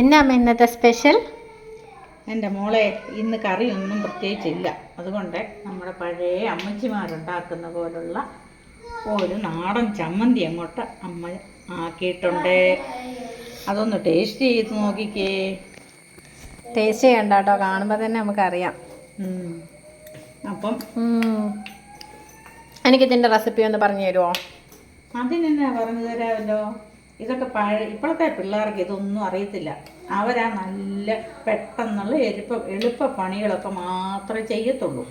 എന്നാ അമ്മ ഇന്നത്തെ സ്പെഷ്യൽ എന്റെ മോളെ ഇന്ന് കറിയൊന്നും പ്രത്യേകിച്ചില്ല. അതുകൊണ്ട് നമ്മുടെ പഴയ അമ്മച്ചിമാരുണ്ടാക്കുന്ന പോലുള്ള ഒരു നാടൻ ചമ്മന്തി അങ്ങോട്ട് അമ്മ ആക്കിയിട്ടുണ്ട്. അതൊന്ന് ടേസ്റ്റ് ചെയ്ത് നോക്കിക്കേ. ടേസ്റ്റ് ചെയ്യണ്ട കേട്ടോ കാണുമ്പോൾ തന്നെ നമുക്കറിയാം. അപ്പം എനിക്കിതിന്റെ റെസിപ്പി ഒന്ന് പറഞ്ഞു തരുമോ അതിനെന്നാ പറഞ്ഞു തരാമല്ലോ ഇതൊക്കെ പഴയ ഇപ്പോഴത്തെ പിള്ളേർക്ക് ഇതൊന്നും അറിയത്തില്ല. അവരാ നല്ല പെട്ടെന്നുള്ള എളുപ്പ എളുപ്പ പണികളൊക്കെ മാത്രമേ ചെയ്യത്തുള്ളൂ.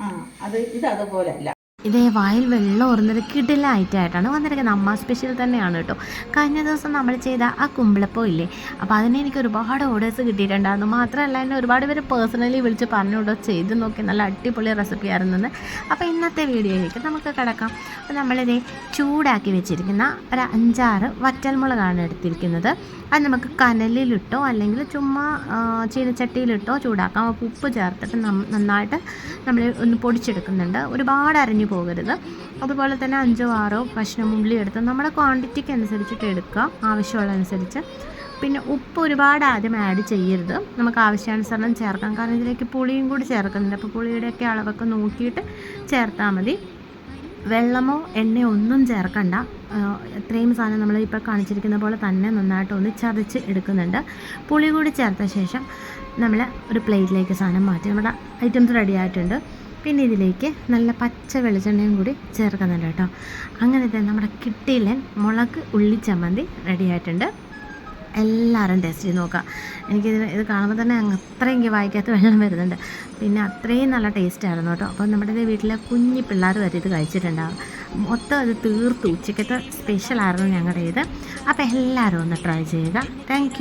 ആ അത് ഇത് അതുപോലല്ല. ഇതേ വായിൽ വെള്ളം ഓർന്നൊരു കിടില ഐറ്റമായിട്ടാണ് വന്നിരിക്കുന്നത്. അമ്മ സ്പെഷ്യൽ തന്നെയാണ് കേട്ടോ. കഴിഞ്ഞ ദിവസം നമ്മൾ ചെയ്ത ആ കുമ്പിളപ്പോ ഇല്ലേ? അപ്പോൾ അതിനെ എനിക്ക് ഒരുപാട് ഓർഡേഴ്സ് കിട്ടിയിട്ടുണ്ടായിരുന്നു മാത്രമല്ല എന്നെ ഒരുപാട് പേര് പേഴ്സണലി വിളിച്ച് പറഞ്ഞു കേട്ടോ ചെയ്ത് നോക്കി. നല്ല അടിപൊളി റെസിപ്പി ആയിരുന്നെന്ന് അപ്പോൾ ഇന്നത്തെ വീഡിയോയിലേക്ക് നമുക്ക് കിടക്കാം. അപ്പോൾ നമ്മളിതേ ചൂടാക്കി വെച്ചിരിക്കുന്ന ഒരു അഞ്ചാറ് വറ്റൽമുളകാണ് എടുത്തിരിക്കുന്നത്. അത് നമുക്ക് കനലിലിട്ടോ അല്ലെങ്കിൽ ചുമ്മാ ചീനച്ചട്ടിയിലിട്ടോ ചൂടാക്കാം. ഉപ്പ് ചേർത്തിട്ട് നന്നായിട്ട് നമ്മൾ ഒന്ന് പൊടിച്ചെടുക്കുന്നുണ്ട്. ഒരുപാട് അരഞ്ഞു പോകരുത്. അതുപോലെ തന്നെ അഞ്ചോ ആറോ കഷ്ണം ഉള്ളി എടുത്ത് നമ്മുടെ ക്വാണ്ടിറ്റിക്ക് അനുസരിച്ചിട്ട് എടുക്കുക ആവശ്യമുള്ളതനുസരിച്ച്. പിന്നെ ഉപ്പ് ഒരുപാട് ആദ്യം ആഡ് ചെയ്യരുത്. നമുക്ക് ആവശ്യാനുസരണം ചേർക്കാം. കാരണം ഇതിലേക്ക് പുളിയും കൂടി ചേർക്കുന്നുണ്ട്. അപ്പോൾ പുളിയുടെയൊക്കെ അളവൊക്കെ നോക്കിയിട്ട് ചേർത്താൽ മതി. വെള്ളമോ എണ്ണയോ ഒന്നും ചേർക്കണ്ട. ഇത്രയും സാധനം നമ്മൾ ഇപ്പോൾ കാണിച്ചിരിക്കുന്ന പോലെ തന്നെ നന്നായിട്ട് ഒന്ന് ചതച്ച് എടുക്കുന്നുണ്ട്. പുളി കൂടി ചേർത്ത ശേഷം നമ്മൾ ഒരു പ്ലേറ്റിലേക്ക് സാധനം മാറ്റി. നമ്മുടെ ഐറ്റംസ് റെഡി ആയിട്ടുണ്ട്. പിന്നെ ഇതിലേക്ക് നല്ല പച്ച വെളിച്ചെണ്ണയും കൂടി ചേർക്കുന്നുണ്ട് കേട്ടോ. അങ്ങനെ തന്നെ നമ്മുടെ കിട്ടിയിലൻ മുളക് ഉള്ളി ചമ്മന്തി റെഡി ആയിട്ടുണ്ട്. എല്ലാവരും ടേസ്റ്റ് ചെയ്ത് നോക്കാം എനിക്കിത് ഇത് കാണുമ്പോൾ തന്നെ അത്രയും എനിക്ക് വായിക്കാത്ത വെള്ളം വരുന്നുണ്ട്. പിന്നെ അത്രയും നല്ല ടേസ്റ്റ് ആയിരുന്നു കേട്ടോ. അപ്പോൾ നമ്മുടെ വീട്ടിലെ കുഞ്ഞി പിള്ളേർ വരെ ഇത് കഴിച്ചിട്ടുണ്ടാവും. മൊത്തം അത് തീർത്തു. ഉച്ചക്കത്തെ സ്പെഷ്യലായിരുന്നു ഞങ്ങളുടെ ഇത്. അപ്പോൾ എല്ലാവരും ഒന്ന് ട്രൈ ചെയ്യുക. താങ്ക്